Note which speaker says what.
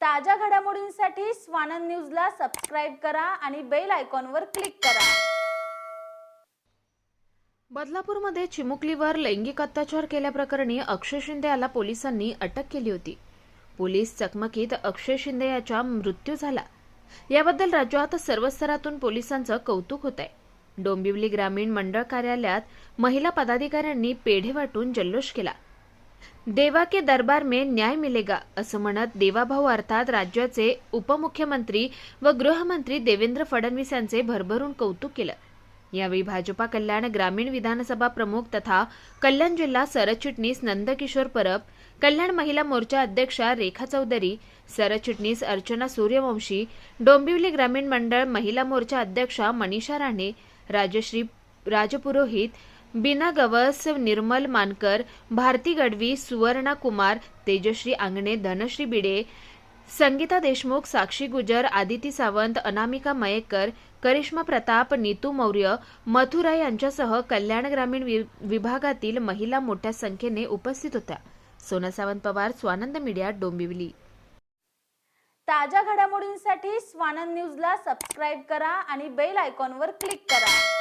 Speaker 1: ताज्या घडामोडींसाठी स्वानंद न्यूजला सबस्क्राईब करा आणि बेल आयकॉनवर क्लिक करा.
Speaker 2: बदलापूरमध्ये चिमुकलीवर लैंगिक अत्याचार केल्याप्रकरणी अक्षय शिंदे याला पोलिसांनी अटक केली होती. पोलीस चकमकीत अक्षय शिंदे याचा मृत्यू झाला. याबद्दल राज्यात सर्व स्तरातून पोलिसांचं कौतुक होत आहे डोंबिवली ग्रामीण मंडळ कार्यालयात महिला पदाधिकाऱ्यांनी पेढे वाटून जल्लोष केला. देवा के दरबार में न्याय मिलेगा असं म्हणत देवाभाऊ अर्थात राज्याचे उपमुख्यमंत्री व गृहमंत्री देवेंद्र फडणवीस यांचे भरभरून कौतुक केलं. यावेळी भाजपा कल्याण ग्रामीण विधानसभा प्रमुख तथा कल्याण जिल्हा सरचिटणीस नंदकिशोर परब कल्याण महिला मोर्चा अध्यक्षा रेखा चौधरी सरचिटणीस अर्चना सूर्यवंशी डोंबिवली ग्रामीण मंडळ महिला मोर्चा अध्यक्षा मनीषा राणे राजश्री राजपुरोहित बिना गवस निर्मल मानकर भारती गडवी सुवर्णा कुमार तेजश्री आंगणे धनश्री बिडे संगीता देशमुख साक्षी गुजर आदिती सावंत अनामिका मयेकर करिश्मा प्रताप नीतू मौर्य मथुरा यांच्यासह कल्याण ग्रामीण वि- विभागातील महिला मोठ्या संख्येने उपस्थित होत्या. सोना सावंत पवार स्वानंद मीडिया डोंबिवली.
Speaker 1: ताज्या घडामोडींसाठी स्वानंद न्यूजला सबस्क्राईब करा आणि बेल आयकॉनवर क्लिक करा.